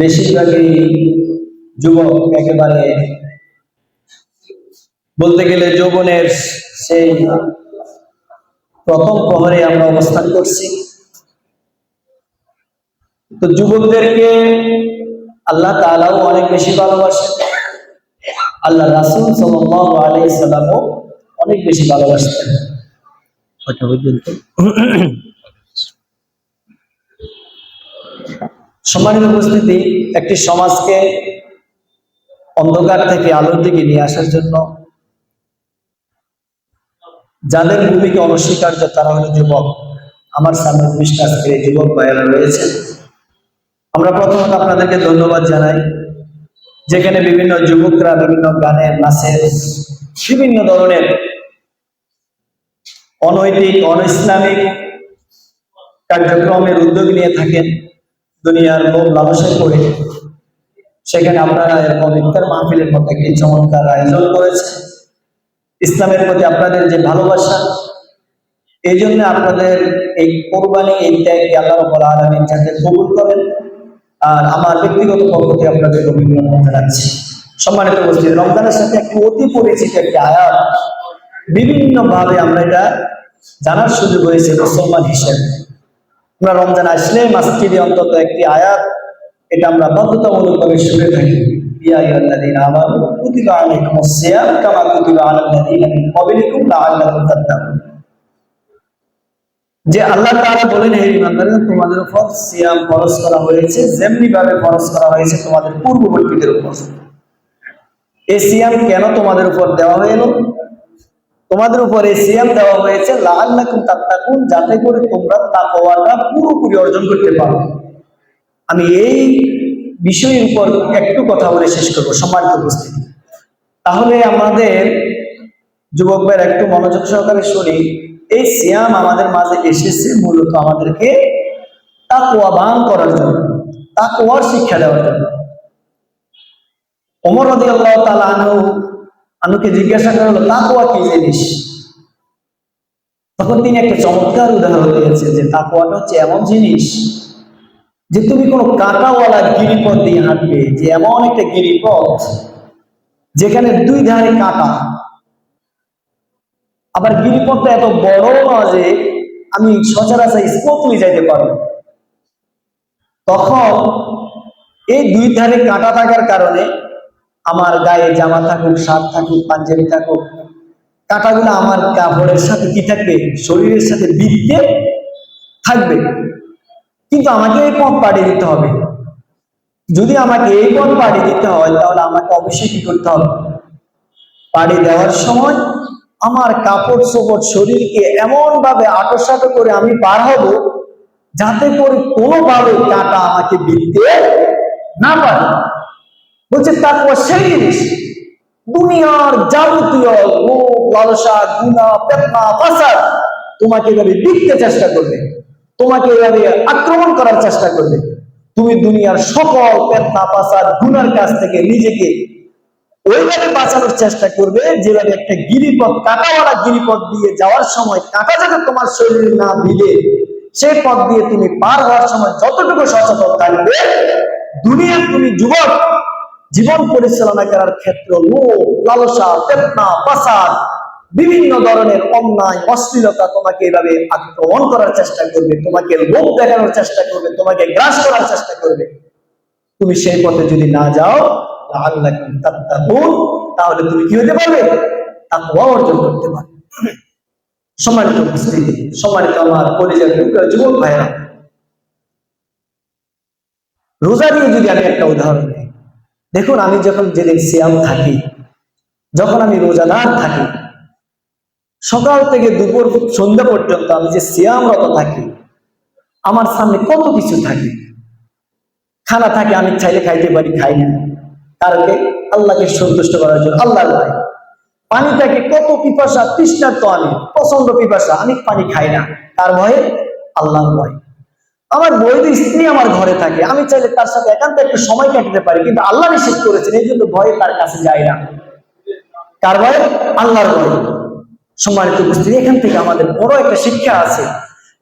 বেশিরভাগই যুবক একেবারে বলতে গেলে যৌবনের সেই প্রথম প্রহরে আমরা অবস্থান করছি। তো যুবকদেরকে আল্লাহ তাআলাও অনেক বেশি ভালোবাসেন। আল্লাহ রাসূল সাল্লাল্লাহু আলাইহি সাল্লামও অনেক বেশি ভালোবাসতেন। কটা পর্যন্ত সম্মানিত উপস্থিতি, একটি সমাজকে অন্ধকার থেকে আলোর দিকে নিয়ে আসার জন্য যাদের ভূমিকা অনস্বীকার্য তারা হলো যুবক। আমার সামনে ভূমিষ্ঠ আজকে যুবক ভাইয়েরা রয়েছে আমরা প্রথমত আপনাদেরকে ধন্যবাদ জানাই, যেখানে বিভিন্ন যুবকরা বিভিন্ন গানের নাচের বিভিন্ন ধরনের অনৈতিক অন ইসলামিক কার্যক্রমের উদ্যোগ নিয়ে থাকেন। দুনিয়ার লোভ লালসায় করে সেখানে আপনারা এরকম ইফতার মাহফিলের মতো একটি চমৎকার আয়োজন করেছে ইসলামের প্রতি আপনাদের যে ভালোবাসা, এই জন্য আপনাদের এই কোরবানি, এই ত্যাগকে আল্লাহ রব্বুল আলামিন যাতে কবুল করেন, আর আমার ব্যক্তিগত থেকে আপনাদের অভিনন্দন জানাচ্ছি। সম্মানিত উপস্থিত, রমজানের সাথে একটি অতি পরিচিত একটি আয়াত। বিভিন্ন ভাবে আমরা এটা জানার সুযোগ হয়েছে মুসলমান হিসেবে। আমরা রমজান আসলে মাসজিদে অন্তত একটি আয়াত, এটা আমরা বাধ্যতামূলকভাবে শুনে থাকি। যে আল্লাহ তাআলা বলেন, হে তোমাদের উপর সিয়াম ফরজ করা হয়েছে যেমনি ভাবে ফরজ করা হয়েছে তোমাদের পূর্ববর্তীদের উপর। এই সিয়াম কেন তোমাদের উপর দেওয়া হলো? তোমাদের উপরে সিয়াম দেওয়া হয়েছে, লাআল্লাকুম তাত্তাকুন, যাতে করে তোমরা তাকওয়াটা পুরোপুরি অর্জন করতে পারো। আমি এই বিষয়ের উপর একটু কথা বলে শেষ করব, সম্মানিত উপস্থিতি। তাহলে আমাদের যুবকদের একটু মনোযোগ সহকারে শুনি। এই সিয়াম আমাদের মাঝে এসেছে মূলত আমাদেরকে তাকওয়াবান করার জন্য, তাকওয়ার শিক্ষা দেওয়ার জন্য। রাদিয়াল্লাহু তাআলা আনহু আনুকে জিজ্ঞাসা করা হলো তাকওয়া কি জিনিস? তখন তিনি একটা চমৎকার উদাহরণ দিয়েছেন যে তাকওয়াটা হচ্ছে এমন জিনিস যে তুমি কোনো কাঁটাওয়ালা গিরিপথ দিয়ে হাঁটবে, যে এমন একটা গিরিপথ যেখানে দুই ধারে কাঁটা। আবার গিরিপথটা এত বড় না যে আমি সচরাচর স্পোর্টলি যাইতে পারব। তখন এই দুই ধারে কাঁটা থাকার কারণে আমার গায়ে জামা থাকুক, শার্ট থাকুক, পাঞ্জাবি থাকুক, কাঁটাগুলো আমার কাপড়ের সাথে কি থাকবে? শরীরের সাথে বিদ্যে থাকবে। কিন্তু আমাকে এই পথ পাড়ি দিতে হবে। যদি আমাকে এই পথ পাড়ি দিতে হয়, তাহলে আমাকে অবশ্যই কি করতে হবে? পাড়ি দেওয়ার সময় আমার কাপড় চোপড় শরীরকে এমন ভাবে আটোসাটো করে আমি পার হব, যাতে করে কোনোভাবে কাটা আমাকে বিদ্যে না পারে। বলছে, তারপর সেই জিনিস, দুনিয়ার যাবতীয় লোভ, লালসা পেতনা তোমাকে এভাবে বিকতে চেষ্টা করবে, তোমাকে এভাবে আক্রমণ করার চেষ্টা করবে। তুমি দুনিয়ার সকল পেতনা, ফাসাদ গুনার কাছ থেকে নিজেকে ওইভাবে বাঁচানোর চেষ্টা করবে, যেভাবে একটা গিরিপথ, কাঁটাওয়ালা গিরিপথ দিয়ে যাওয়ার সময় কাঁটা যাতে তোমার শরীরে না ভিড়ে সেই পথ দিয়ে তুমি পার হওয়ার সময় যতটুকু সচেতন থাকবে, দুনিয়ার তুমি যুবক জীবন পরিচালনা করার ক্ষেত্রে লোভ, লালসা পেতনা পাসাদ বিভিন্ন ধরনের অন্যায়, অশ্লীলতা তোমাকে এভাবে আক্রমণ করার চেষ্টা করবে, তোমাকে লোভ দেখানোর চেষ্টা করবে, তোমাকে গ্রাস করার চেষ্টা করবে। তুমি সেই পথে যদি না যাও তাহলে তুমি কি হতে পারবে? অর্জন করতে পারবে। সম্মানিত উপস্থিতি, সম্মানিত আমার পরিচয় যুবক ভাইরা রোজা দিয়ে যদি আমি একটা উদাহরণ দিই দেখুন, আমি যখন যেদিন সিয়াম থাকি, যখন আমি রোজাদার থাকি, সকাল থেকে দুপুর সন্ধ্যা পর্যন্ত আমি যে সিয়ামরত থাকি, আমার সামনে কত কিছু থাকে। খানা থাকে, আমি চাইলে খাইতে পারি, খাই না। কারণকে আল্লাহকে সন্তুষ্ট করার জন্য আল্লাহর ভয় পানি থাকে, কত পিপাসা তৃষ্ণার তো আমি প্রচণ্ড পিপাসা, আমি পানি খাই না। তার ভয়ে আল্লাহর ভয়। আমার বৈধ স্ত্রী আমার ঘরে থাকে, আমি চাইলে তার সাথে একান্ত একটু সময় কাটাতে পারি, কিন্তু আল্লাহ নিষেধ করেছেন, এই জন্য ভয়ে তার কাছে যায় না। কার ভয়? আল্লাহর ভয়। সম্মানিত উপস্থিতি, এখান থেকে আমাদের বড় একটা শিক্ষা আছে।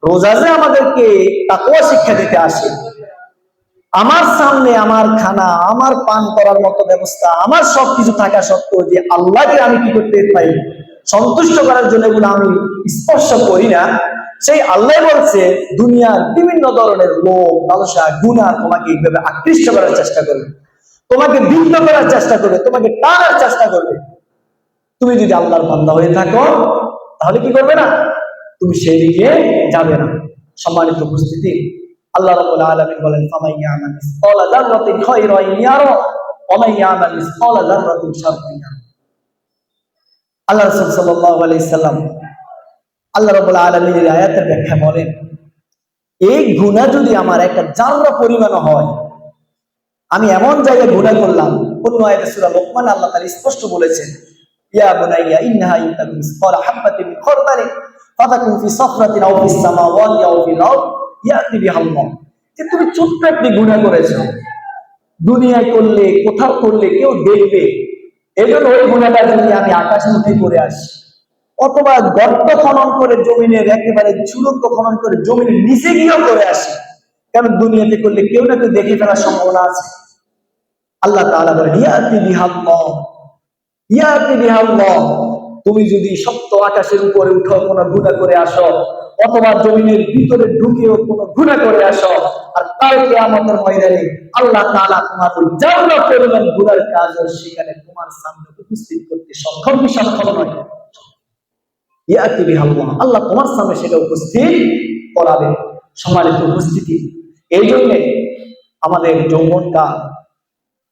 রোজা যে আমাদেরকে তাকওয়া শিক্ষা দিতে আসে। আমার সামনে আমার খানা, আমার পান করার মতো ব্যবস্থা, আমার সবকিছু থাকা সত্ত্বেও যে আল্লাহকে আমি কি করতে পারি? সন্তুষ্ট করার জন্য এগুলো আমি স্পর্শ করি না। সেই আল্লাহ বলছে, দুনিয়ার বিভিন্ন ধরনের লোভ লালসা গুণা তোমাকে এইভাবে আকৃষ্ট করার চেষ্টা করবে। তোমাকে বিঘ্ন করার চেষ্টা করবে, তোমাকে টানার চেষ্টা করবে। তুমি যদি আল্লাহর বান্দা হয়ে থাকো, তাহলে কি করবে না? তুমি সেই দিকে যাবে না। সম্মানিত উপস্থিতি, আল্লাহ রাব্বুল আলামিন বলেন ফামাইয়া আমাল মিসকালা যাররাতিন খায়রান ইয়ারা ওয়া মাইয়া আমাল মিসকালা যাররাতিন শাররান ইয়ারা আল্লাহ রাসূল সাল্লাল্লাহু আলাইহি সাল্লাম আল্লাহ রাব্বুল আলামিনের আয়াতের ব্যাখ্যা বলেন, এই গুনাহ যদি আমার একটা জাররা পরিমাণ হয়, আমি এমন জায়গায় গুনাহ করলাম, অন্য আয়াতে সূরা লোকমান আল্লাহ তাআলা স্পষ্ট বলেছেন, ইয়া বুনাইয়া, ইন্নাহা ইনতাকুম মিসকালা হাববাতিন মিন খারদালিন ফাতাকুন ফি সাফরাতিন আও ফিস সামাওয়াতি আও ফিল আরদ, ইয়াতি বিহাল্লাহ যে তুমি ছোট্ট একটি গুনাহ করেছ, দুনিয়ায় করলে, কোথাও করলে, কেউ দেখবে এজন্য ওই গুণাটা যদি আমি আকাশে উঠে করে আসি, অথবা গর্ত খনন করে জমিনের একেবারে ঝুলন্ত খনন করে জমিনের নিচে গিয়েও করে আসি, কারণ দুনিয়াতে করলে কেউ না কেউ দেখে ফেলার সম্ভাবনা আছে। আল্লাহ তাআলা বলেন ইয়াতি বিহাল্লাহ ইয়াতি বিহাল্লাহ, তুমি যদি সপ্ত আকাশের উপরে উঠো, কোনো গুণা করে আসো, অথবা জমিনের ভিতরে ঢুকেও কোনো গুণা করে আসো আর ময়দানে আল্লাহ তোমার কাজ সেখানে তোমার সামনে উপস্থিত করতে সক্ষম সক্ষম নয়। ইয়াতি আল্লাহ তোমার সামনে সেটা উপস্থিত করাবে। উপস্থিতি এই জন্যে আমাদের যৌবনকাল,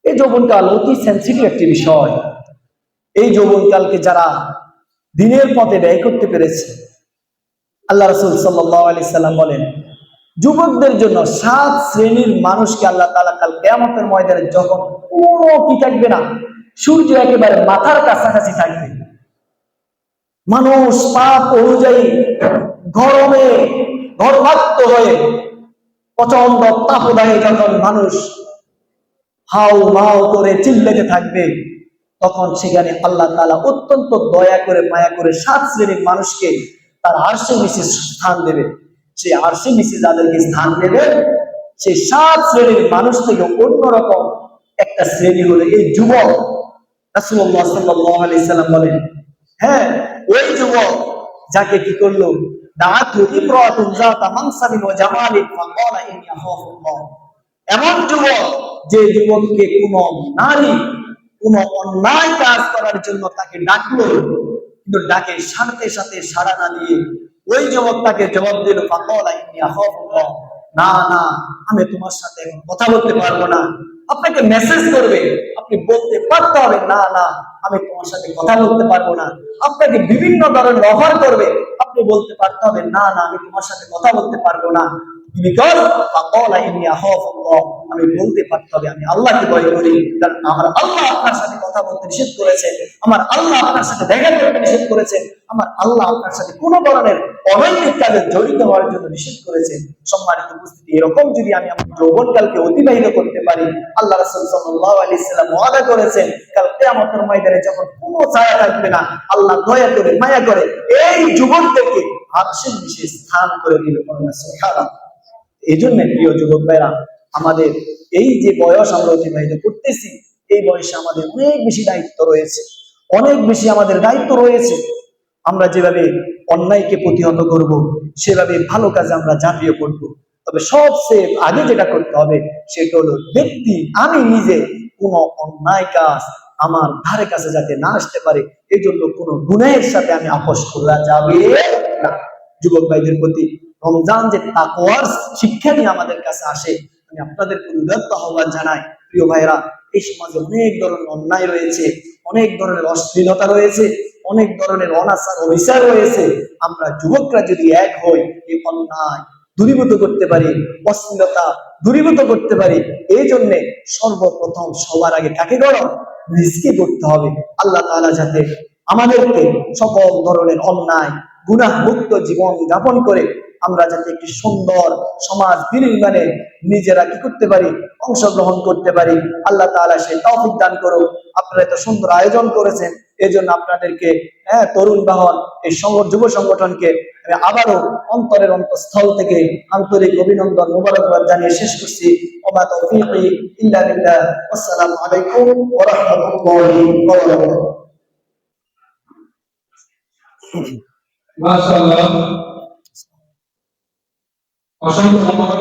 এই যৌবনকাল অতি সেন্সিটিভ একটি বিষয়। এই যৌবনকালকে যারা দিনের পথে ব্যয় করতে পেরেছে, আল্লাহ রসুল সাল্লি সাল্লাম বলেন যুবকদের জন্য সাত শ্রেণির মানুষকে আল্লাহ তালা কাল কেয়ামতের ময়দানে যখন কোনো কি থাকবে না, সূর্য একেবারে মাথার কাছাকাছি থাকবে। মানুষ পাপ অনুযায়ী গরমে ঘরমাক্ত হয়ে প্রচণ্ড তাপদাহে যখন মানুষ হাউ মাও করে চিল্লেতে থাকবে, তখন সেখানে আল্লাহ তালা অত্যন্ত দয়া করে, মায়া করে সাত শ্রেণির মানুষকে তার আরশে নিচে স্থান দেবে। সেই আরশে নিচে যাদেরকে স্থান দেবে সেই সাত শ্রেণির মানুষ থেকে অন্যরকম একটা শ্রেণি হলো এই যুবক। বলেন হ্যাঁ ওই যুবক যাকে কি করল? এমন যুবক যে যুবককে কোন নারী, কোন অন্যায় কাজ করার জন্য তাকে ডাকলো, কিন্তু ডাকে সাথে সাথে সাড়া না দিয়ে ওই যুবক তাকে জবাব দিল না না, আমি তোমার সাথে কথা বলতে পারব না। আপনাকে মেসেজ করবে, আপনি বলতে পারতে হবে, না না, আমি তোমার সাথে কথা বলতে পারব না। আপনাকে বিভিন্ন ধরনের অফার করবে, আপনি বলতে পারতে হবে, না না, আমি তোমার সাথে কথা বলতে পারব না। ফাকালা আমি বলতে পারতে হবে আমি আল্লাহকে ভয় করি। কারণ আমার আল্লাহ আপনার সাথে কথা বলতে নিষেধ করেছে। আমার আল্লাহ আপনার সাথে দেখা করতে নিষেধ করেছে। আমার আল্লাহ আপনার সাথে কোনো ধরনের অনৈতিক কাজে জড়িত হওয়ার জন্য নিষেধ করেছে। সম্মানিত উপস্থিতি, এরকম যদি আমি আমার যৌবনকালকে অতিবাহিত করতে পারি, আল্লাহ রাসূল সাল্লাল্লাহু ওয়াদা করেছেন, কাল কিয়ামতের ময়দানে যখন কোনো ছায়া থাকবে না, আল্লাহ দয়া করে, মায়া করে, এই যুবকদেরকে আরশের নিচে স্থান করে দিল সুবহানাল্লাহ। এই জন্য প্রিয় যুবক ভাইরা, আমাদের এই যে বয়স আমরা অতিবাহিত করতেছি, এই বয়সে আমাদের অনেক বেশি দায়িত্ব রয়েছে। অনেক বেশি আমাদের দায়িত্ব রয়েছে। আমরা যেভাবে অন্যায়কে প্রতিহত করব, সেভাবে ভালো কাজে আমরা জাতীয় পড়ব তবে সবচেয়ে আগে যেটা করতে হবে, সেটা হলো ব্যক্তি আমি নিজে কোনো অন্যায় কাজ আমার ধারে কাছে যাতে না আসতে পারে এই জন্য কোনো গুণের সাথে আমি আপোষ করা যাবে না। যুবক ভাইদের প্রতি রমজান যে তাকওয়ার শিক্ষা নিয়ে আমাদের কাছে আসে, আমি আপনাদের উদাত্ত আহ্বান জানাই। প্রিয় ভাইরা এই সমাজে অনেক ধরনের অন্যায় রয়েছে, অনেক ধরনের অশ্লীলতা রয়েছে, অনেক ধরনের অনাচার অবিচার রয়েছে। আমরা যুবকরা যদি এক হই, এই অন্যায় দূরীভূত করতে পারি, অশ্লীলতা দূরীভূত করতে পারি, এই জন্যে সর্বপ্রথম সবার আগে কাকে করো নিজকে করতে হবে। আল্লাহ তাআলা যাতে আমাদেরকে সকল ধরনের অন্যায় গুনাহ মুক্ত জীবন যাপন করে আমরা যাতে একটি সুন্দর সমাজ বিনির্মাণে নিজেরা কি করতে পারি, অংশগ্রহণ করতে পারি, আল্লাহ তালা সেই তৌফিক দান করুক। আপনারা এত সুন্দর আয়োজন করেছেন এই জন্য আপনাদেরকে হ্যাঁ তরুণ বাহন, এই যুব সংগঠনকে আমি আবারও অন্তরের অন্তঃস্থল থেকে আন্তরিক অভিনন্দন মোবারকবাদ জানিয়ে শেষ করছি। ওমা আলাইকুম ওয়া রাহমাতুল্লাহি ওয়া বারাকাতুহু। অসংখ্য ধন্যবাদ